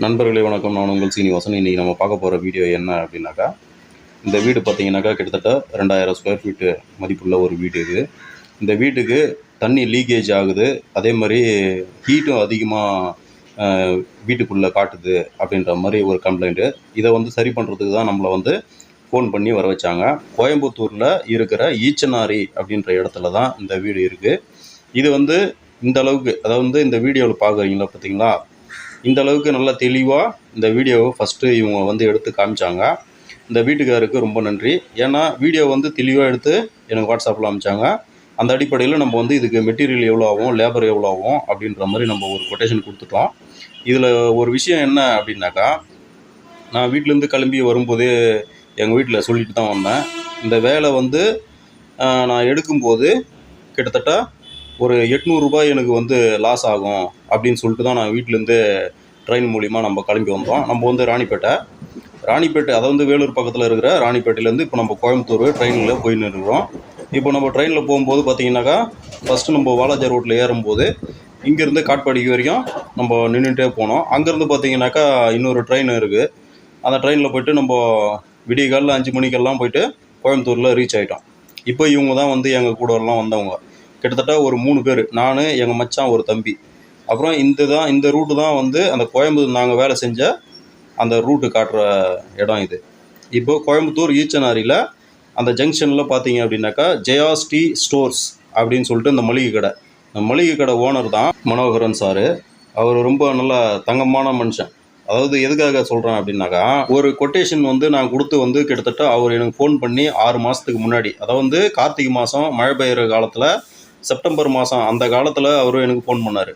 நண்பர்களே வணக்கம். நான் உங்கள் சீனிவாசன். இன்றைக்கி நம்ம பார்க்க போகிற வீடியோ என்ன அப்படின்னாக்கா இந்த வீடு பார்த்தீங்கன்னாக்கா கிட்டத்தட்ட ரெண்டாயிரம் ஸ்கொயர் ஃபீட்டு மதிப்புள்ள ஒரு வீடு இது. இந்த வீட்டுக்கு தண்ணி லீக்கேஜ் ஆகுது. அதே மாதிரி ஹீட்டும் அதிகமாக வீட்டுக்குள்ளே காட்டுது அப்படின்ற மாதிரி ஒரு கம்ப்ளைண்ட்டு இதை வந்து சரி பண்ணுறதுக்கு தான் நம்மளை வந்து ஃபோன் பண்ணி வர வச்சாங்க. கோயம்புத்தூரில் இருக்கிற ஈச்சனாரி அப்படின்ற இடத்துல தான் இந்த வீடு இருக்குது இது வந்து இந்த அளவுக்கு அதாவது வந்து இந்த வீடியோவில் பார்க்குறீங்களா பார்த்தீங்களா? இந்த அளவுக்கு நல்லா தெளிவாக இந்த வீடியோவை ஃபஸ்ட்டு இவங்க வந்து எடுத்து காமிச்சாங்க. இந்த வீட்டுக்காருக்கு ரொம்ப நன்றி. ஏன்னா வீடியோ வந்து தெளிவாக எடுத்து எனக்கு வாட்ஸ்அப்பில் அமிச்சாங்க. அந்த அடிப்படையில் நம்ம வந்து இதுக்கு மெட்டீரியல் எவ்வளோ ஆகும் லேபர் எவ்வளோ ஆகும் அப்படின்ற மாதிரி நம்ம ஒரு கொட்டேஷன் கொடுத்துட்டோம். இதில் ஒரு விஷயம் என்ன அப்படின்னாக்கா நான் வீட்டிலேருந்து கிளம்பி வரும்போதே எங்கள் வீட்டில் சொல்லிட்டு தான் வந்தேன். இந்த வேலை வந்து நான் எடுக்கும்போது கிட்டத்தட்ட ஒரு எட்நூறுரூபாய் எனக்கு வந்து லாஸ் ஆகும் அப்படின்னு சொல்லிட்டு தான் நான் வீட்டிலேருந்து ட்ரெயின் மூலிமா நம்ம கிளம்பி வந்தோம். நம்ம வந்து ராணிப்பேட்டை. ராணிப்பேட்டை அதாவது வந்து வேலூர் பக்கத்தில் இருக்கிற ராணிப்பேட்டையிலேருந்து இப்போ நம்ம கோயம்புத்தூர் ட்ரெயினில் போய் இருக்கிறோம் இப்போ நம்ம ட்ரெயினில் போகும்போது பார்த்தீங்கன்னாக்கா ஃபஸ்ட்டு நம்ம வாலாஜா ரோட்டில் ஏறும்போது இங்கேருந்து காட்பாடிக்கு வரைக்கும் நம்ம நின்றுட்டே போனோம். அங்கேருந்து பார்த்தீங்கன்னாக்கா இன்னொரு ட்ரெயின் இருக்குது அந்த ட்ரெயினில் போய்ட்டு நம்ம விடிய காலையில் அஞ்சு மணிக்கெல்லாம் போயிட்டு கோயம்புத்தூரில் ரீச் ஆகிட்டோம் இப்போ இவங்க தான் வந்து எங்கள் கூடலாம் வந்தவங்க. கிட்டத்தட்ட ஒரு மூணு பேர். நான் எங்கள் மச்சான் ஒரு தம்பி. அப்புறம் இந்த தான் இந்த ரூட்டு தான் வந்து அந்த கோயம்புத்தூர் நாங்கள் வேலை செஞ்ச அந்த ரூட்டு காட்டுற இடம் இது. இப்போ கோயம்புத்தூர் ஈச்சனாரியில் அந்த ஜங்ஷனில் பார்த்தீங்க அப்படின்னாக்கா ஜெயாஸ்டி ஸ்டோர்ஸ் அப்படின்னு சொல்லிட்டு இந்த மளிகை கடை. இந்த மளிகை கடை ஓனர் தான் மனோகரன் சாரு அவர் ரொம்ப நல்ல தங்கமான மனுஷன். அதாவது எதுக்காக சொல்கிறேன் அப்படின்னாக்கா ஒரு கொட்டேஷன் வந்து நான் கொடுத்து வந்து கிட்டத்தட்ட அவர் எனக்கு ஃபோன் பண்ணி ஆறு மாதத்துக்கு முன்னாடி. அதாவது வந்து கார்த்திகை மாதம் மழை பெய்கிற காலத்தில் செப்டம்பர் மாதம் அந்த காலத்தில் அவரும் எனக்கு ஃபோன் பண்ணார்.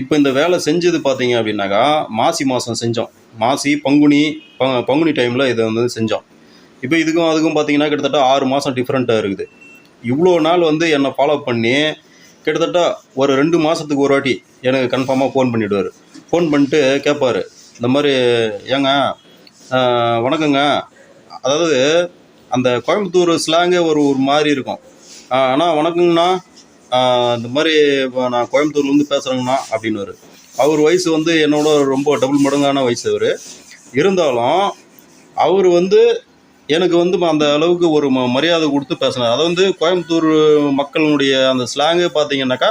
இப்போ இந்த வேலை செஞ்சது பார்த்தீங்க அப்படின்னாக்கா மாசி மாதம் செஞ்சோம். மாசி பங்குனி ப பங்குனி டைமில் இதை வந்து செஞ்சோம். இப்போ இதுக்கும் அதுக்கும் பார்த்தீங்கன்னா கிட்டத்தட்ட ஆறு மாதம் டிஃப்ரெண்ட்டாக இருக்குது. இவ்வளோ நாள் வந்து என்னை ஃபாலோ பண்ணி கிட்டத்தட்ட ஒரு ரெண்டு மாதத்துக்கு ஒரு வாட்டி எனக்கு கன்ஃபார்மாக ஃபோன் பண்ணிவிடுவார் ஃபோன் பண்ணிட்டு கேட்பாரு இந்த மாதிரி ஏங்க வணக்கங்க. அதாவது அந்த கோயம்புத்தூர் ஸ்லாங்கே ஒரு ஒரு மாதிரி இருக்கும். ஆனால் அண்ணா வணக்கங்கண்ணா. இந்த மாதிரி இப்போ நான் கோயம்புத்தூர்லேருந்து பேசுகிறேங்கண்ணா அப்படின்னு அவர் வயசு வந்து என்னோட ரொம்ப டபுள் மடங்கான வயசு அவர். இருந்தாலும் அவர் வந்து எனக்கு வந்து அந்த அளவுக்கு ஒரு ம மரியாதை கொடுத்து பேசினார். அதை வந்து கோயம்புத்தூர் மக்களுடைய அந்த ஸ்லாங்கே பார்த்தீங்கன்னாக்கா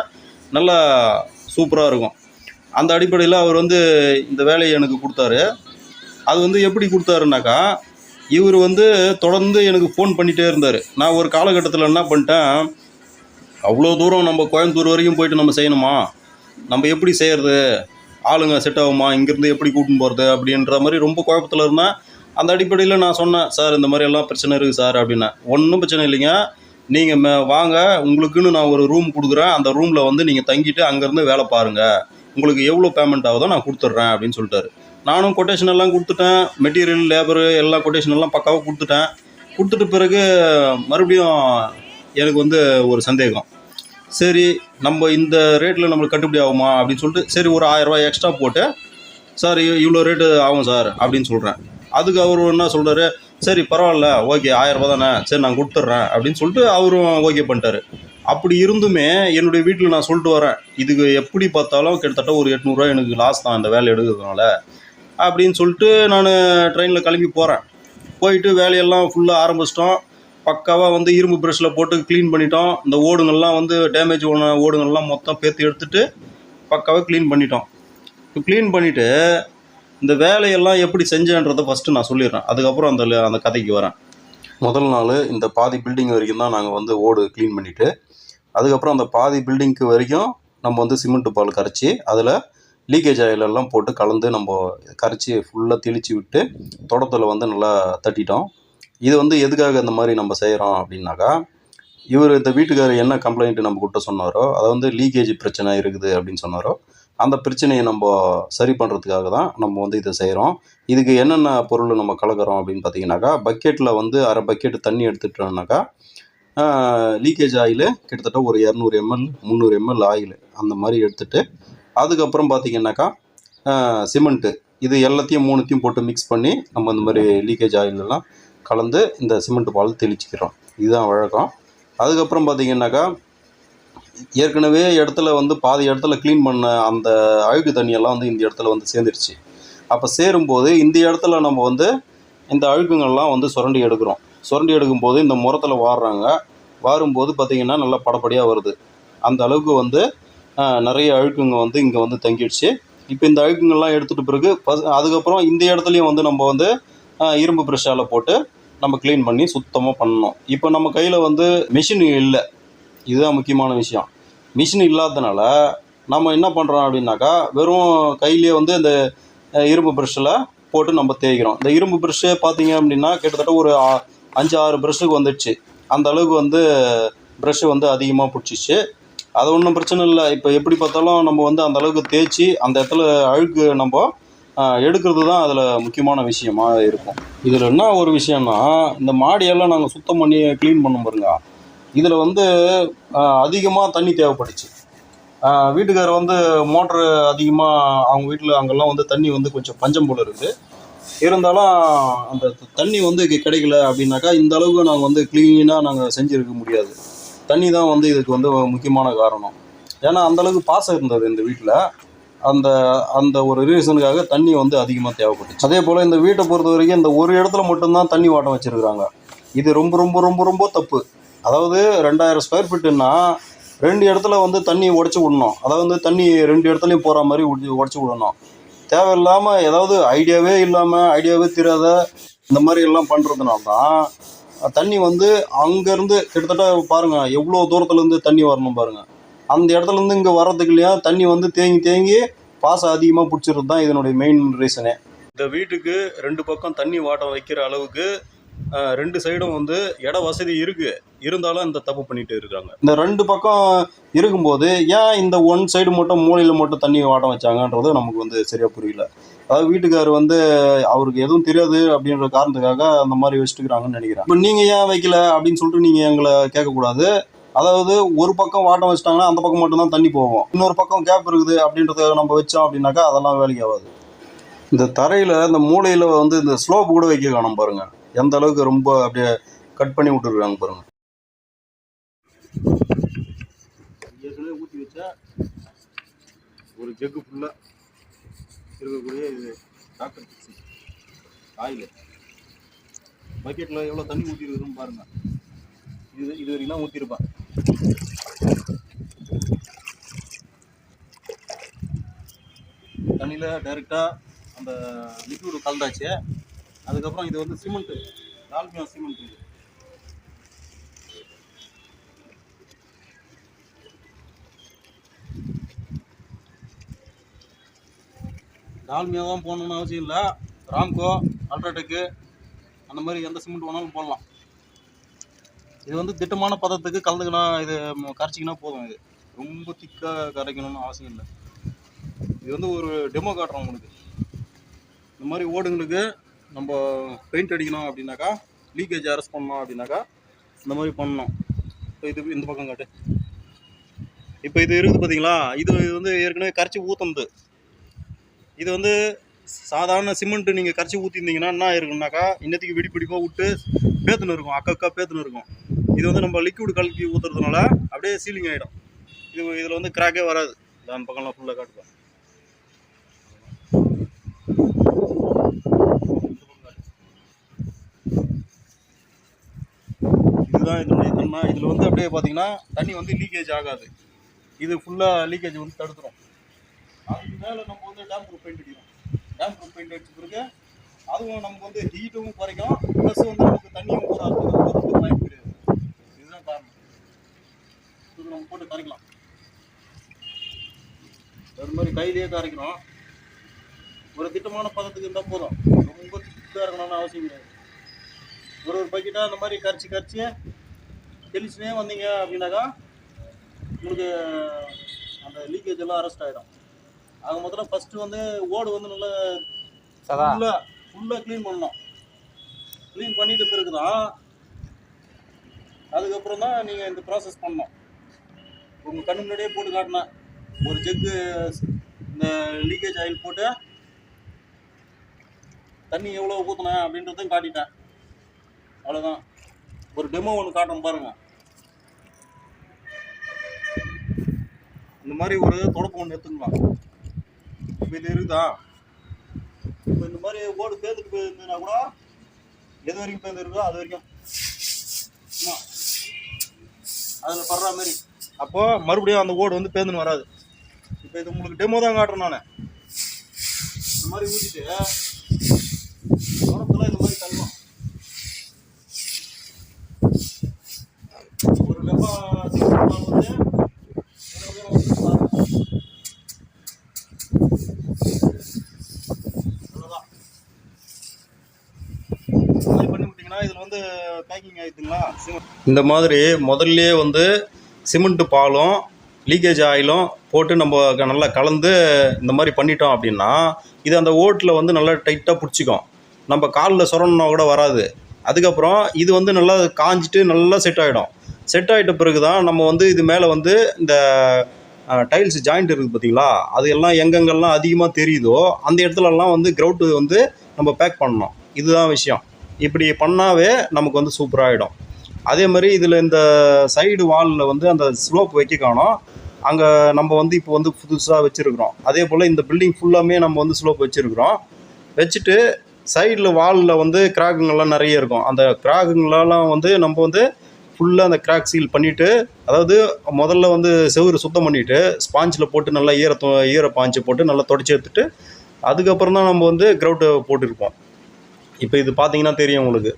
நல்லா சூப்பராக இருக்கும். அந்த அடிப்படையில் அவர் வந்து இந்த வேலையை எனக்கு கொடுத்தாரு. அது வந்து எப்படி கொடுத்தாருனாக்கா இவர் வந்து தொடர்ந்து எனக்கு ஃபோன் பண்ணிகிட்டே இருந்தார். நான் ஒரு காலகட்டத்தில் என்ன பண்ணிட்டேன் அவ்வளோ தூரம் நம்ம கோயம்புத்தூர் வரைக்கும் போயிட்டு நம்ம செய்யணுமா? நம்ம எப்படி செய்கிறது ஆளுங்க செட் ஆகுமா? இங்கேருந்து எப்படி கூட்டின்னு போகிறது அப்படின்ற மாதிரி ரொம்ப குழப்பத்தில் இருந்தேன் அந்த அடிப்படையில் நான் சொன்னேன் சார் இந்த மாதிரி எல்லாம் பிரச்சனை இருக்குது சார் அப்படின்னா. ஒன்றும் பிரச்சனை இல்லைங்க. நீங்கள் மே வாங்க. உங்களுக்குன்னு நான் ஒரு ரூம் கொடுக்குறேன். அந்த ரூமில் வந்து நீங்கள் தங்கிட்டு அங்கேருந்து வேலை பாருங்கள் உங்களுக்கு எவ்வளோ பேமெண்ட் ஆகுதோ நான் கொடுத்துட்றேன் அப்படின்னு சொல்லிட்டாரு. நானும் கொட்டேஷன் எல்லாம் கொடுத்துட்டேன். மெட்டீரியல் லேபரு எல்லா கொட்டேஷன் எல்லாம் பக்காவாக கொடுத்துட்டேன். கொடுத்துட்ட பிறகு மறுபடியும் எனக்கு வந்து ஒரு சந்தேகம். சரி நம்ம இந்த ரேட்டில் நம்மளுக்கு கட்டுப்படி ஆகுமா? அப்படின்னு சொல்லிட்டு சரி ஒரு ஆயிரம் எக்ஸ்ட்ரா போட்டு சார் இவ்வளோ ரேட்டு ஆகும் சார் அப்படின்னு சொல்கிறேன் அதுக்கு அவர் என்ன சொல்கிறாரு சரி பரவாயில்ல ஓகே ஆயிரரூபா தானே சரி நான் கொடுத்துட்றேன் அப்படின்னு சொல்லிட்டு அவரும் ஓகே பண்ணிட்டாரு. அப்படி இருந்துமே என்னுடைய வீட்டில் நான் சொல்லிட்டு வரேன் இதுக்கு எப்படி பார்த்தாலும் கிட்டத்தட்ட ஒரு எட்நூறுரூவா எனக்கு லாஸ் தான் இந்த வேலை எடுக்கிறதுனால அப்படின்னு சொல்லிட்டு நான் ட்ரெயினில் கிளம்பி போகிறேன் போயிட்டு வேலையெல்லாம் ஃபுல்லாக ஆரம்பிச்சிட்டோம். பக்காவாக வந்து இரும்பு ப்ரஷில் போட்டு க்ளீன் பண்ணிட்டோம். இந்த ஓடுங்கள்லாம் வந்து டேமேஜ் ஓன ஓடுங்கள்லாம் மொத்தம் பேர்த்து எடுத்துட்டு பக்காவாக க்ளீன் பண்ணிட்டோம். இப்போ க்ளீன் பண்ணிவிட்டு இந்த வேலையெல்லாம் எப்படி செஞ்சேன்றதை ஃபஸ்ட்டு நான் சொல்லிடுறேன். அதுக்கப்புறம் அந்த அந்த கதைக்கு வரேன். முதல் நாள் இந்த பாதி பில்டிங் வரைக்கும் தான் நாங்கள் வந்து ஓடு க்ளீன் பண்ணிவிட்டு அதுக்கப்புறம் அந்த பாதி பில்டிங்க்கு வரைக்கும் நம்ம வந்து சிமெண்ட்டு பால் கரைச்சி அதில் லீக்கேஜ் ஆயிலெல்லாம் போட்டு கலந்து நம்ம கரைச்சி ஃபுல்லாக தெளித்து விட்டு தொடத்தில் வந்து நல்லா தட்டிட்டோம். இது வந்து எதுக்காக இந்த மாதிரி நம்ம செய்கிறோம் அப்படின்னாக்கா இவர் இந்த வீட்டுக்காரர் என்ன கம்ப்ளைண்ட் நம்ம கிட்ட சொன்னாரோ அதை வந்து லீக்கேஜ் பிரச்சனை இருக்குது அப்படின்னு சொன்னாரோ அந்த பிரச்சனையை நம்ம சரி பண்ணுறதுக்காக தான் நம்ம வந்து இதை செய்கிறோம் இதுக்கு என்னென்ன பொருள் நம்ம கலக்கிறோம் அப்படின்னு பார்த்தீங்கன்னாக்கா பக்கெட்டில் வந்து அரை பக்கெட் தண்ணி எடுத்துட்டோம்னாக்கா லீக்கேஜ் ஆயில் கிட்டத்தட்ட ஒரு இரநூறு எம்எல் முந்நூறு எம்எல் ஆயில் அந்த மாதிரி எடுத்துட்டு அதுக்கப்புறம் பார்த்தீங்கன்னாக்கா சிமெண்ட்டு இது எல்லாத்தையும் மூணுத்தையும் போட்டு மிக்ஸ் பண்ணி நம்ம இந்த மாதிரி லீக்கேஜ் ஆயிலெல்லாம் கலந்து இந்த சிமெண்ட் பால் தெளிச்சிக்கிறோம். இதுதான் வழக்கம். அதுக்கப்புறம் பார்த்தீங்கன்னாக்கா ஏற்கனவே இடத்துல வந்து பாதி இடத்துல க்ளீன் பண்ண அந்த அழுக்கு தண்ணியெல்லாம் வந்து இந்த இடத்துல வந்து சேர்ந்துருச்சு. அப்போ சேரும்போது இந்த இடத்துல நம்ம வந்து இந்த அழுக்குங்கள்லாம் வந்து சுரண்டி எடுக்கிறோம். சுரண்டி எடுக்கும்போது இந்த முரத்தில் வாடுறாங்க வாரும்போது பார்த்திங்கன்னா நல்லா படப்படியாக வருது. அந்த அளவுக்கு வந்து நிறைய அழுக்குங்க வந்து இங்கே வந்து தங்கிடுச்சு. இப்போ இந்த அழுக்குங்கள்லாம் எடுத்துகிட்டு பிறகு அதுக்கப்புறம் இந்த இடத்துலையும் வந்து நம்ம வந்து இரும்பு ப்ரெஷ்ஷால் போட்டு நம்ம க்ளீன் பண்ணி சுத்தமாக பண்ணணும். இப்போ நம்ம கையில் வந்து மிஷின் இல்லை. இதுதான் முக்கியமான விஷயம். மிஷின் இல்லாததுனால நம்ம என்ன பண்ணுறோம் அப்படின்னாக்கா வெறும் கையிலேயே வந்து இந்த இரும்பு ப்ரெஷ்ஷில் போட்டு நம்ம தேய்க்கிறோம். இந்த இரும்பு ப்ரெஷ்ஷு பார்த்தீங்க அப்படின்னா கிட்டத்தட்ட ஒரு அஞ்சு ஆறு ப்ரெஷ்ஷுக்கு வந்துடுச்சு. அந்த அளவுக்கு வந்து ப்ரெஷ்ஷு வந்து அதிகமாக பிடிச்சிச்சு. அது ஒன்றும் பிரச்சனை இல்லை. இப்போ எப்படி பார்த்தாலும் நம்ம வந்து அந்த அளவுக்கு தேய்ச்சி அந்த இடத்துல அழுக்கு நம்ம எடுக்கிறது தான் அதில் முக்கியமான விஷயமாக இருக்கும். இதில் என்ன ஒரு விஷயம்னா இந்த மாடியெல்லாம் நாங்கள் சுத்தம் பண்ணி க்ளீன் பண்ண பாருங்க. இதில் வந்து அதிகமாக தண்ணி தேவைப்பட்டுச்சு வீட்டுக்காரர் வந்து மோட்ரு அதிகமாக அவங்க வீட்டில் அங்கெல்லாம் வந்து தண்ணி வந்து கொஞ்சம் பஞ்சம் போல் இருக்குது இருந்தாலும் அந்த தண்ணி வந்து கிடைக்கல அப்படின்னாக்கா இந்த அளவுக்கு நாங்கள் வந்து க்ளீனாக நாங்கள் செஞ்சுருக்க முடியாது. தண்ணி தான் வந்து இதுக்கு வந்து முக்கியமான காரணம். ஏன்னா அந்தளவுக்கு பாசம் இருந்தது இந்த வீட்டில். அந்த அந்த ஒரு ரீசனுக்காக தண்ணி வந்து அதிகமாக தேவைப்பட்டுச்சு. அதே போல் இந்த வீட்டை பொறுத்த வரைக்கும் இந்த ஒரு இடத்துல மட்டும்தான் தண்ணி வாட்டம் வச்சுருக்குறாங்க. இது ரொம்ப ரொம்ப ரொம்ப ரொம்ப தப்பு. அதாவது ரெண்டாயிரம் ஸ்கொயர் ஃபீட்டுன்னா ரெண்டு இடத்துல வந்து தண்ணி உடச்சி விடணும். அதாவது வந்து தண்ணி ரெண்டு இடத்துலையும் போகிற மாதிரி உடச்சி விடணும். தேவையில்லாமல் ஏதாவது ஐடியாவே இல்லாமல் ஐடியாவே தெரியாத இந்த மாதிரி எல்லாம் பண்ணுறதுனால தான் தண்ணி வந்து அங்கேருந்து கிட்டத்தட்ட பாருங்கள் எவ்வளோ தூரத்துலேருந்து தண்ணி வரணும் பாருங்கள் அந்த இடத்துலேருந்து இங்கே வர்றதுக்கு இல்லையா? தண்ணி வந்து தேங்கி தேங்கி பாசம் அதிகமாக பிடிச்சிறது தான் இதனுடைய மெயின் ரீசனே இந்த வீட்டுக்கு ரெண்டு பக்கம் தண்ணி வாட்டம் வைக்கிற அளவுக்கு ரெண்டு சைடும் வந்து இட வசதி இருக்குது இருந்தாலும் இந்த தப்பு பண்ணிட்டு இருக்காங்க. இந்த ரெண்டு பக்கம் இருக்கும்போது ஏன் இந்த ஒன் சைடு மட்டும் மூலையில் மட்டும் தண்ணி வாட்டம் வச்சாங்கன்றது நமக்கு வந்து சரியாக புரியல. அதாவது வீட்டுக்காரர் வந்து அவருக்கு எதுவும் தெரியாது அப்படின்ற காரணத்துக்காக அந்த மாதிரி வச்சுட்டுக்கிறாங்கன்னு நினைக்கிறேன். இப்போ நீங்கள் ஏன் வைக்கல அப்படின்னு சொல்லிட்டு நீங்கள் எங்களை கேட்கக்கூடாது. அதாவது ஒரு பக்கம் வாட்டம் வச்சிட்டாங்கன்னா அந்த பக்கம் மட்டும்தான் தண்ணி போகும். இன்னொரு பக்கம் கேப் இருக்குது அப்படின்றத நம்ம வச்சோம் அப்படின்னாக்கா அதெல்லாம் வேலைக்கு ஆகாது. இந்த தரையில் இந்த மூலையில் வந்து இந்த ஸ்லோப் கூட வைக்க காணும் பாருங்கள் எந்த அளவுக்கு ரொம்ப அப்படியே கட் பண்ணி விட்டுருக்காங்க பாருங்கள் ஊற்றி வச்சா ஒரு ஜெக்கு ஃபுல்லாக இருக்கக்கூடிய இது டாக்டர் பிக்ஸி ஆயில் பக்கெட்டில் எவ்வளோ தண்ணி ஊற்றிருக்குதுன்னு பாருங்கள் இது இது வரைக்கும் தான் ஊற்றிருப்பேன் தண்ணியில் டைரெக்டாக அந்த லிக்விடு கலந்தாச்சு. அதுக்கப்புறம் இது வந்து சிமெண்ட்டு டால்மியா சிமெண்ட் இது டால்மியா தான் போடணும்னு அவசியம் இல்லை. ராம்கோ அல்ட்ராடெக்கு அந்த மாதிரி எந்த சிமெண்ட் வேணாலும் போடலாம். இது வந்து திட்டமான பதத்துக்கு கலந்துக்கினா இது கரைச்சிக்கினா போதும் இது. ரொம்ப திக்காக கரைக்கணும்னு அவசியம் இல்லை. இது வந்து ஒரு டெமோ காட்டுறோம் உங்களுக்கு. இந்த மாதிரி ஓடுங்களுக்கு நம்ம பெயிண்ட் அடிக்கணும் அப்படின்னாக்கா லீக்கேஜ் அரெஸ்ட் பண்ணணும் அப்படின்னாக்கா இந்த மாதிரி பண்ணணும். இப்போ இது இந்த பக்கம் காட்டு. இப்போ இது இருக்குது பார்த்தீங்களா இது இது வந்து ஏற்கனவே கரைச்சி ஊற்றுனது இது வந்து சாதாரண சிமெண்ட்டு நீங்கள் கரைச்சி ஊற்றிருந்தீங்கன்னா என்ன இருக்குன்னாக்கா இன்னத்துக்கு வெடி பிடிப்பாக விட்டு பேத்துன்னு இருக்கும் அக்கக்கா பேத்துன்னு இருக்கும். இது வந்து நம்ம லிக்விட் கலக்கி ஊற்றுறதுனால அப்படியே சீலிங் ஆகிடும் இது இதில் வந்து கிராக்கே வராது. அந்த பக்கம்லாம் ஃபுல்லாக காட்டுப்பேன் இதுதான் இதனுடைய தன்மை. இதில் வந்து அப்படியே பார்த்தீங்கன்னா தண்ணி வந்து லீக்கேஜ் ஆகாது. இது ஃபுல்லாக லீக்கேஜ் வந்து தடுத்துரும். அதுக்கு மேலே நம்ம வந்து டேம் ப்ரூஃப் பெயிண்ட் அடிக்கிறோம் டேம் ப்ரூஃப் பெயிண்ட் அடிச்ச பிறகு அதுவும் நமக்கு வந்து ஹீட்டும் குறைக்கும். ப்ளஸ் வந்து நமக்கு தண்ணியும் போகிறதுக்கு போகிறதுக்கு வாய்ப்பு கிடையாது. இதுதான் காரணம். இது நம்ம போட்டு கரைக்கலாம். அது மாதிரி கையிலேயே கரைக்கிறோம். ஒரு திட்டமான பதத்துக்கு இருந்தால் போதும். ரொம்ப திட்டாக இருக்கணும்னு அவசியம் கிடையாது. ஒரு ஒரு பக்கெட்டாக அந்த மாதிரி கரைச்சி கரைச்சி தெளிச்சுனே வந்தீங்க அப்படின்னாக்கா உங்களுக்கு அந்த லீக்கேஜ் எல்லாம் அரெஸ்ட் ஆகிடும் ஆக மொத்தம் ஃபஸ்ட்டு வந்து ஓடு வந்து நல்லா சதா. ஃபுல்லாக க்ளீன் பண்ணணும். க்ளீன் பண்ணிட்டு பிறகு தான் அதுக்கப்புறம் தான் நீங்கள் இந்த ப்ராசஸ் பண்ணணும். உங்கள் கண்ணு முன்னாடியே போட்டு காட்டினேன் ஒரு ஜெக்கு இந்த லீக்கேஜ் ஆயில் போட்டு தண்ணி எவ்வளோ ஊற்றினேன் அப்படின்றதையும் காட்டிட்டேன். அவ்வளோதான் ஒரு டெமோ ஒன்று காட்டணும் பாருங்கள் இந்த மாதிரி ஒரு தொடக்கம் ஒன்று எடுத்துக்கலாம். இப்போ இது இருக்குதா? இந்த மாதிரி ஓடு பேர்ந்துட்டு போயிருந்ததுன்னா கூட எது வரைக்கும் பேர்ந்துருக்கோ அது வரைக்கும். சும்மா அதில் படுற மாதிரி. அப்போ மறுபடியும் அந்த ஓடு வந்து பேர்ந்துன்னு வராது. இப்போ இது உங்களுக்கு டெமோ தான் காட்டுறேன் நான். இந்த மாதிரி ஊற்றிட்டு உரத்துல இந்த மாதிரி தள்ளுவோம். ஒரு டப்பா சிமெண்ட் மாவு வந்து ஒரு டப்பா வந்து பாருங்க. அவ்வளவுதான். இந்த மாதிரி பண்ணி விட்டீங்கன்னா இதில் வந்து பேக்கிங் ஆயிடுதுங்களா? இந்த மாதிரி முதல்ல வந்து சிமெண்ட் பாலும் லீக்கேஜ் ஆயிலும் போட்டு நம்ம நல்லா கலந்து இந்த மாதிரி பண்ணிட்டோம் அப்படின்னா இது அந்த ஓட்டில் வந்து நல்லா டைட்டாக பிடிச்சிக்கும். நம்ம காலில் சொரணுன்னா கூட வராது. அதுக்கப்புறம் இது வந்து நல்லா காஞ்சிட்டு நல்லா செட் ஆகிடும் செட் ஆகிட்ட பிறகு தான் நம்ம வந்து இது மேலே வந்து இந்த டைல்ஸ் ஜாயிண்ட் இருக்குது பார்த்தீங்களா? அது எல்லாம் எங்கெங்கெல்லாம் அதிகமாக தெரியுதோ அந்த இடத்துலலாம் வந்து க்ரௌட்டு வந்து நம்ம பேக் பண்ணணும். இதுதான் விஷயம். இப்படி பண்ணாவே நமக்கு வந்து சூப்பராகிடும் அதே மாதிரி இதில் இந்த சைடு வாலில் வந்து அந்த ஸ்லோப் வைக்க காணோம் அங்கே நம்ம வந்து இப்போ வந்து புதுசாக வச்சுருக்குறோம். அதே போல் இந்த பில்டிங் ஃபுல்லாமே நம்ம வந்து ஸ்லோப் வச்சுருக்குறோம். வச்சுட்டு சைடில் வாலில் வந்து கிராக்குங்கெல்லாம் நிறைய இருக்கும். அந்த கிராக்குங்களெல்லாம் வந்து நம்ம வந்து ஃபுல்லாக அந்த கிராக் சீல் பண்ணிவிட்டு அதாவது முதல்ல வந்து செவுரு சுத்தம் பண்ணிவிட்டு ஸ்பாஞ்சில் போட்டு நல்லா ஈர ஈர பாஞ்சு போட்டு நல்லா தொடச்சி எடுத்துட்டு அதுக்கப்புறம் தான் நம்ம வந்து கிரவுட்டு போட்டிருப்போம். இப்போ இது பார்த்தீங்கன்னா தெரியும் உங்களுக்கு.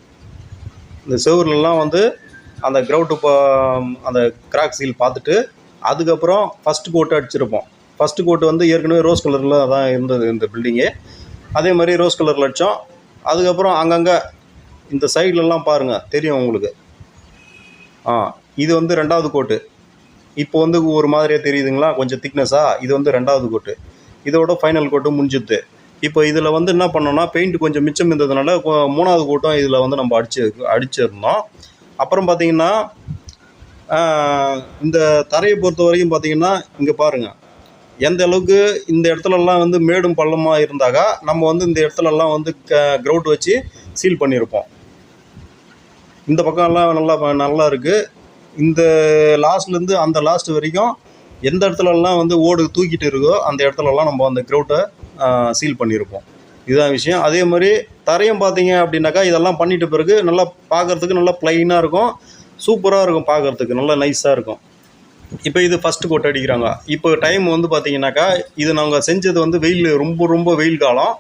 இந்த செவுருலலாம் வந்து அந்த கிரவுட்டு அந்த கிராக் சீல் பார்த்துட்டு அதுக்கப்புறம் ஃபஸ்ட்டு கோட்டு அடிச்சிருப்போம். ஃபஸ்ட்டு கோட்டு வந்து ஏற்கனவே ரோஸ் கலரில் தான் இருந்தது இந்த பில்டிங்கு அதே மாதிரி ரோஸ் கலரில் அடித்தோம் அதுக்கப்புறம் அங்கங்கே இந்த சைட்லலாம் பாருங்கள் தெரியும் உங்களுக்கு. ஆ இது வந்து ரெண்டாவது கோட்டு இப்போ வந்து ஒரு மாதிரியாக தெரியுதுங்களா? கொஞ்சம் திக்னஸாக இது வந்து ரெண்டாவது கோட்டு இதோட ஃபைனல் கோட்டு முடிஞ்சுது. இப்போ இதில் வந்து என்ன பண்ணோம்னா பெயிண்ட் கொஞ்சம் மிச்சம் இருந்ததுனால மூணாவது கூட்டம் இதில் வந்து நம்ம அடிச்சு அடிச்சிருந்தோம். அப்புறம் பார்த்தீங்கன்னா இந்த தரையை பொறுத்த வரைக்கும் பார்த்தீங்கன்னா இங்கே பாருங்கள் எந்த அளவுக்கு இந்த இடத்துலலாம் வந்து மேடும் பள்ளமாக இருந்தாக்கா நம்ம வந்து இந்த இடத்துலலாம் வந்து க க்ரௌட் வச்சு சீல் பண்ணியிருப்போம் இந்த பக்கம்லாம் நல்லா நல்லா இருக்குது இந்த லாஸ்ட்லேருந்து அந்த லாஸ்ட் வரைக்கும் எந்த இடத்துலலாம் வந்து ஓடு தூக்கிட்டு இருக்கோ அந்த இடத்துலலாம் நம்ம அந்த க்ரௌட்டை சீல் பண்ணியிருப்போம். இதுதான் விஷயம். அதே மாதிரி தரையும் பார்த்தீங்க அப்படின்னாக்கா இதெல்லாம் பண்ணிட்ட பிறகு நல்லா பார்க்கறதுக்கு நல்லா ப்ளைனாக இருக்கும். சூப்பராக இருக்கும் பார்க்கறதுக்கு. நல்லா நைஸாக இருக்கும். இப்போ இது ஃபஸ்ட்டு கொட்டை அடிக்கிறாங்க. இப்போ டைம் வந்து பார்த்தீங்கன்னாக்கா இது நாங்கள் செஞ்சது வந்து வெயில் ரொம்ப ரொம்ப வெயில் காலம்.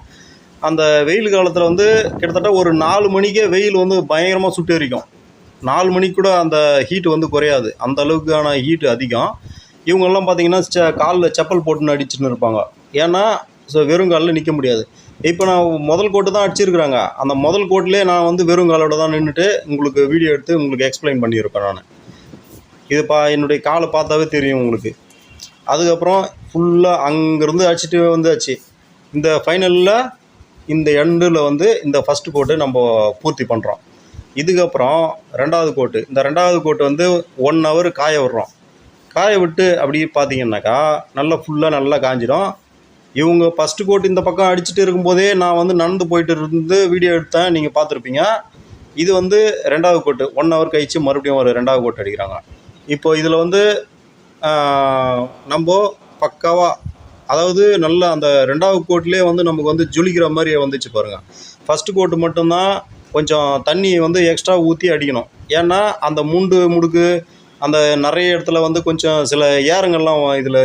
அந்த வெயில் காலத்தில் வந்து கிட்டத்தட்ட ஒரு நாலு மணிக்கே வெயில் வந்து பயங்கரமாக சுட்டு எரிக்கும். நாலு மணிக்கு கூட அந்த ஹீட் வந்து குறையாது. அந்த அளவுக்கான ஹீட்டு அதிகம். இவங்கெல்லாம் பார்த்தீங்கன்னா ச காலில் செப்பல் போட்டுன்னு அடிச்சுன்னு இருப்பாங்க. ஏன்னா ஸோ வெறும் காலில் நிற்க முடியாது. இப்போ நான் முதல் கோட்டு தான் அடிச்சிருக்கிறாங்க. அந்த முதல் கோட்டிலே நான் வந்து வெறும் காலோட தான் நின்றுட்டு உங்களுக்கு வீடியோ எடுத்து உங்களுக்கு எக்ஸ்பிளைன் பண்ணியிருப்பேன் நான். இது பா என்னுடைய காலை பார்த்தாவே தெரியும் உங்களுக்கு. அதுக்கப்புறம் ஃபுல்லாக அங்கேருந்து அடிச்சுட்டு வந்தாச்சு. இந்த ஃபைனலில் இந்த எண்டில் வந்து இந்த ஃபஸ்ட்டு கோட்டு நம்ம பூர்த்தி பண்ணுறோம் இதுக்கப்புறம் ரெண்டாவது கோட்டு. இந்த ரெண்டாவது கோட்டு வந்து ஒன் ஹவர் காய விடுறோம். காய விட்டு அப்படி பார்த்தீங்கன்னாக்கா நல்லா ஃபுல்லாக நல்லா காஞ்சிடும். இவங்க ஃபஸ்ட்டு கோட் இந்த பக்கம் அடிச்சுட்டு இருக்கும்போதே நான் வந்து நடந்து போயிட்டு இருந்து வீடியோ எடுத்தேன். நீங்கள் பார்த்துருப்பீங்க. இது வந்து ரெண்டாவது கோட்டு ஒன் ஹவர் கழிச்சு மறுபடியும் ஒரு ரெண்டாவது கோட் அடிக்கிறாங்க. இப்போ இதில் வந்து நம்ம பக்காவாக அதாவது நல்ல அந்த ரெண்டாவது கோட்லேயே வந்து நமக்கு வந்து ஜொலிக்கிற மாதிரி வந்துச்சு பாருங்கள் ஃபஸ்ட்டு கோட்டு மட்டும்தான் கொஞ்சம் தண்ணி வந்து எக்ஸ்ட்ரா ஊற்றி அடிக்கணும். ஏன்னா அந்த மூண்டு முடுக்கு அந்த நிறைய இடத்துல வந்து கொஞ்சம் சில ஏரங்கள்லாம் இதில்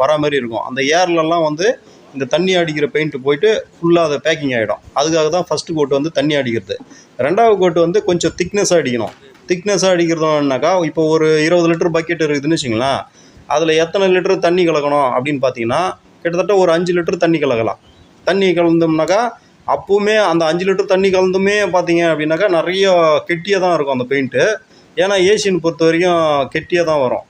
வரா மாதிரி இருக்கும். அந்த ஏர்லலாம் வந்து இந்த தண்ணி அடிக்கிற பெயிண்ட் போயிட்டு ஃபுல்லாக அதை பேக்கிங் ஆகிடும் அதுக்காக தான் ஃபஸ்ட்டு கோட்டு வந்து தண்ணி அடிக்கிறது. ரெண்டாவது கோட்டு வந்து கொஞ்சம் திக்னஸாக அடிக்கணும். திக்னஸாக அடிக்கிறதுனாக்கா இப்போ ஒரு இருபது லிட்டர் பக்கெட் இருக்குதுன்னு வச்சுங்களேன் அதில் எத்தனை லிட்டர் தண்ணி கலக்கணும் அப்படின்னு பார்த்தீங்கன்னா கிட்டத்தட்ட ஒரு அஞ்சு லிட்டர் தண்ணி கலக்கலாம். தண்ணி கலந்தோம்னாக்கா அப்போவுமே அந்த அஞ்சு லிட்டர் தண்ணி கலந்துமே பார்த்தீங்க அப்படின்னாக்கா நிறைய கெட்டியாக தான் இருக்கும் அந்த பெயிண்ட்டு ஏன்னா ஏசியன் பொறுத்த வரைக்கும் கெட்டியாக தான் வரும்.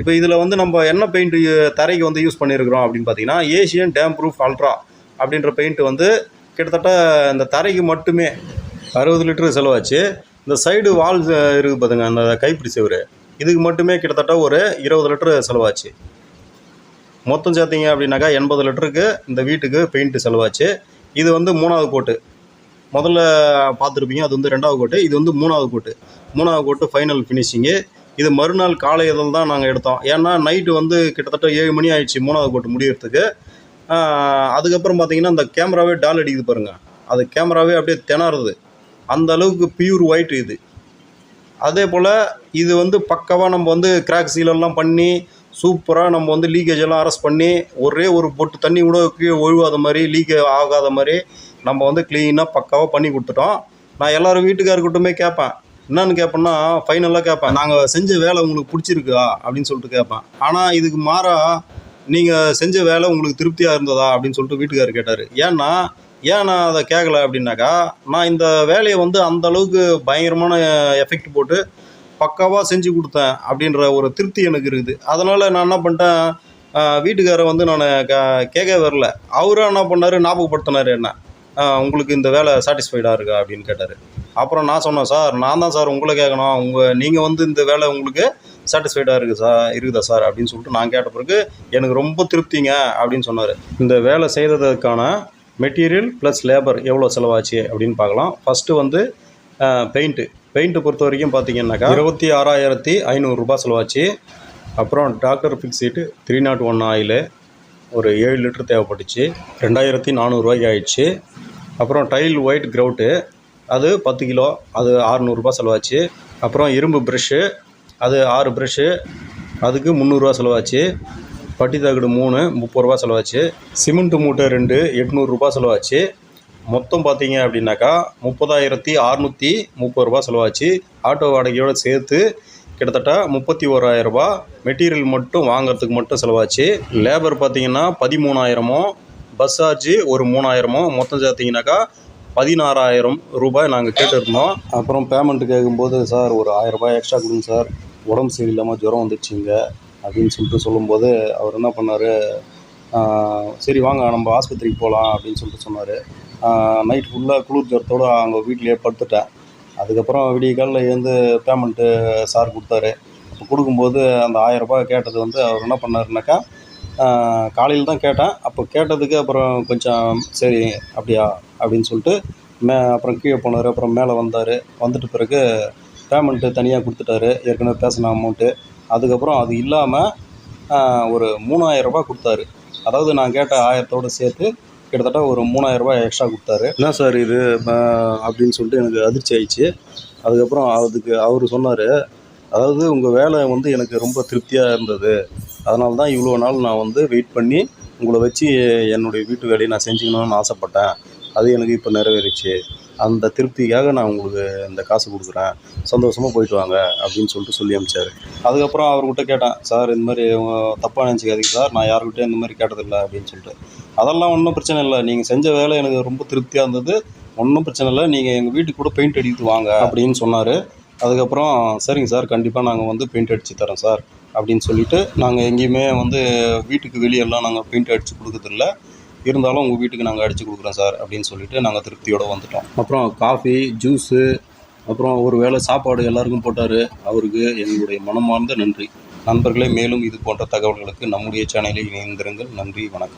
இப்போ இதில் வந்து நம்ம என்ன பெயிண்ட் தரைக்கு வந்து யூஸ் பண்ணியிருக்கிறோம் அப்படின்னு பார்த்தீங்கன்னா ஏசியன் டேம் ப்ரூஃப் அல்ட்ரா அப்படின்ற பெயிண்ட் வந்து கிட்டத்தட்ட இந்த தரைக்கு மட்டுமே அறுபது லிட்டரு செலவாச்சு. இந்த சைடு வால் இருக்குது பார்த்துங்க அந்த கைப்பிடி செவரு. இதுக்கு மட்டுமே கிட்டத்தட்ட ஒரு இருபது லிட்டரு செலவாச்சு. மொத்தம் சேர்த்திங்க அப்படின்னாக்கா எண்பது லிட்டருக்கு இந்த வீட்டுக்கு பெயிண்ட்டு செலவாச்சு. இது வந்து மூணாவது கோட்டு. முதல்ல பார்த்துருப்பீங்க அது வந்து ரெண்டாவது கோட்டு. இது வந்து மூணாவது கோட்டு. மூணாவது கோட்டு ஃபைனல் ஃபினிஷிங்கு இது மறுநாள் காலையில் தான் நாங்கள் எடுத்தோம். ஏன்னா நைட்டு வந்து கிட்டத்தட்ட ஏழு மணி ஆயிடுச்சு மூணாவது கோட்டு முடியறதுக்கு. அதுக்கப்புறம் பார்த்தீங்கன்னா அந்த கேமராவே டால் அடிக்குது பாருங்கள் அது கேமராவே அப்படியே திணறுது. அந்த அளவுக்கு பியூர் ஒயிட் இது. அதே போல் இது வந்து பக்காவாக நம்ம வந்து கிராக் சீலெல்லாம் பண்ணி சூப்பராக நம்ம வந்து லீக்கேஜ் எல்லாம் அரெஸ்ட் பண்ணி ஒரே ஒரு பொட்டு தண்ணி கூட கீழே ஒழுவாத மாதிரி லீக் ஆகாத மாதிரி நம்ம வந்து க்ளீனாக பக்காவாக பண்ணி கொடுத்துட்டோம். நான் எல்லோரும் வீட்டுக்காரர்கிட்டமே கேட்பேன் என்னன்னு கேட்பேன்னா ஃபைனலாக கேட்பேன் நாங்கள் செஞ்ச வேலை உங்களுக்கு பிடிச்சிருக்கா? அப்படின்னு சொல்லிட்டு கேட்பேன் ஆனால் இதுக்கு மாறா நீங்கள் செஞ்ச வேலை உங்களுக்கு திருப்தியாக இருந்ததா? அப்படின்னு சொல்லிட்டு வீட்டுக்காரர் கேட்டார். ஏன்னா ஏன் நான் அதை கேட்கல அப்படின்னாக்கா நான் இந்த வேலையை வந்து அந்த அளவுக்கு பயங்கரமான எஃபெக்ட் போட்டு பக்காவாக செஞ்சு கொடுத்தேன் அப்படின்ற ஒரு திருப்தி எனக்கு இருக்குது. அதனால் நான் என்ன பண்ணிட்டேன் வீட்டுக்காரர் வந்து நான் க கேட்க வரல. அவரும் என்ன பண்ணார்? ஞாபகப்படுத்தினார் என்ன? உங்களுக்கு இந்த வேலை சாட்டிஸ்ஃபைடாக இருக்கா? அப்படின்னு கேட்டார். அப்புறம் நான் சொன்னேன் சார் நான் தான் சார் உங்களை கேட்கணும். உங்கள் நீங்கள் வந்து இந்த வேலை உங்களுக்கு சாட்டிஸ்ஃபைடாக இருக்குது சார் இருக்குதா சார்? அப்படின்னு சொல்லிட்டு நான் கேட்ட பிறகு எனக்கு ரொம்ப திருப்திங்க அப்படின்னு சொன்னார். இந்த வேலை செய்ததுக்கான மெட்டீரியல் ப்ளஸ் லேபர் எவ்வளோ செலவாச்சு அப்படின்னு பார்க்கலாம். ஃபஸ்ட்டு வந்து பெயிண்ட்டு பெயிண்ட்டை பொறுத்த வரைக்கும் பார்த்தீங்கன்னாக்கா இருபத்தி ஆறாயிரத்தி ஐநூறுரூபா செலவாச்சு. அப்புறம் doctor Fixit three nought one oil ஒரு ஏழு லிட்டர் தேவைப்பட்டுச்சு. ரெண்டாயிரத்தி நானூறுரூவாய்க்கு ஆயிடுச்சு. அப்புறம் டைல் ஒயிட் க்ரௌட்டு அது பத்து கிலோ அது ஆறுநூறுபா செலவாச்சு. அப்புறம் இரும்பு ப்ரெஷ்ஷு அது ஆறு ப்ரெஷ்ஷு அதுக்கு முந்நூறுரூவா செலவாச்சு. பட்டி தகடு மூணு முப்பது ரூபா செலவாச்சு. சிமெண்ட் மூட்டை ரெண்டு எட்நூறுரூபா செலவாச்சு. மொத்தம் பார்த்தீங்க அப்படின்னாக்கா முப்பதாயிரத்தி அறநூற்றி முப்பது ரூபா செலவாச்சு. ஆட்டோ வாடகையோடு சேர்த்து கிட்டத்தட்ட முப்பத்தி ஓராயிரரூபா மெட்டீரியல் மட்டும் வாங்குறதுக்கு மட்டும் செலவாச்சு. லேபர் பார்த்தீங்கன்னா பதிமூணாயிரமோ பஸ் சார்ஜு ஒரு மூணாயிரமோ மொத்தம் சேர்த்திங்கனாக்கா பதினாறாயிரம் ரூபாய் நாங்கள் கேட்டிருந்தோம். அப்புறம் பேமெண்ட் கேட்கும்போது சார் ஒரு ஆயிரம் ரூபாய் எக்ஸ்ட்ரா கொடுங்க சார். உடம்பு சரியில்லாமல் ஜுரம் வந்துடுச்சுங்க அப்படின்னு சொல்லிட்டு சொல்லும்போது அவர் என்ன பண்ணார்? சரி வாங்க நம்ம ஆஸ்பத்திரிக்கு போகலாம் அப்படின்னு சொல்லிட்டு சொன்னார். நைட் ஃபுல்லாக குளிர் ஜுரத்தோடு அவங்க வீட்டிலேயே படுத்துட்டேன். அதுக்கப்புறம் விடிய காலில் எழுந்து பேமெண்ட்டு சார் கொடுத்தாரு. கொடுக்கும்போது அந்த ஆயிரம் ரூபாய் கேட்டது வந்து அவர் என்ன பண்ணாருனாக்கா காலையில் தான் கேட்டேன். அப்போ கேட்டதுக்கு அப்புறம் கொஞ்சம் சரி அப்படியா அப்படின்னு சொல்லிட்டு மே அப்புறம் கீழே போனார் அப்புறம் மேலே வந்தார். வந்துட்டு பிறகு பேமெண்ட்டு தனியாக கொடுத்துட்டாரு. ஏற்கனவே பேசின அமௌண்ட்டு அதுக்கப்புறம் அது இல்லாமல் ஒரு மூணாயிரரூபா கொடுத்தாரு. அதாவது நான் கேட்ட ஆயிரத்தோடு சேர்த்து கிட்டத்தட்ட ஒரு மூணாயிரம் ரூபாய் எக்ஸ்ட்ரா கொடுத்தாரு. என்ன சார் இது? அப்படின்னு சொல்லிட்டு எனக்கு அதிர்ச்சி ஆயிடுச்சு. அதுக்கப்புறம் அதுக்கு அவர் சொன்னார் அதாவது உங்கள் வேலை வந்து எனக்கு ரொம்ப திருப்தியாக இருந்தது. அதனால தான் இவ்வளோ நாள் நான் வந்து வெயிட் பண்ணி உங்களை வச்சு என்னுடைய வீட்டு வேலையை நான் செஞ்சுக்கணும்னு ஆசைப்பட்டேன். அது எனக்கு இப்போ நிறைவேறிச்சு. அந்த திருப்திக்காக நான் உங்களுக்கு இந்த காசு கொடுக்குறேன். சந்தோஷமாக போயிட்டு வாங்க அப்படின்னு சொல்லிட்டு சொல்லி அனுப்பிச்சார். அதுக்கப்புறம் அவர்கிட்ட கேட்டேன் சார் இந்த மாதிரி தப்பாக நினச்சிக்காதீங்க சார். நான் யாருக்கிட்டையும் இந்த மாதிரி கேட்டதில்லை அப்படின்னு சொல்லிட்டு. அதெல்லாம் ஒன்றும் பிரச்சனை இல்லை. நீங்கள் செஞ்ச வேலை எனக்கு ரொம்ப திருப்தியாக இருந்தது. ஒன்றும் பிரச்சனை இல்லை. நீங்கள் எங்கள் வீட்டுக்கு கூட பெயிண்ட் அடித்து வாங்க அப்படின்னு சொன்னார். அதுக்கப்புறம் சரிங்க சார். கண்டிப்பாக நாங்கள் வந்து பெயிண்ட் அடித்து தரோம் சார். அப்படின்னு சொல்லிட்டு நாங்கள் எங்கேயுமே வந்து வீட்டுக்கு வெளியெல்லாம் நாங்கள் பெயிண்ட் அடித்து கொடுக்கறதில்ல. இருந்தாலும் உங்கள் வீட்டுக்கு நாங்கள் அடித்து கொடுக்குறோம் சார் அப்படின்னு சொல்லிட்டு நாங்கள் திருப்தியோடு வந்துட்டோம். அப்புறம் காஃபி ஜூஸு அப்புறம் ஒரு வேளை சாப்பாடு எல்லாருக்கும் போட்டார். அவருக்கு எங்களுடைய மனமார்ந்த நன்றி. நண்பர்களே மேலும் இது போன்ற தகவல்களுக்கு நம்முடைய சேனலில் இணைந்திருங்கள். நன்றி வணக்கம்.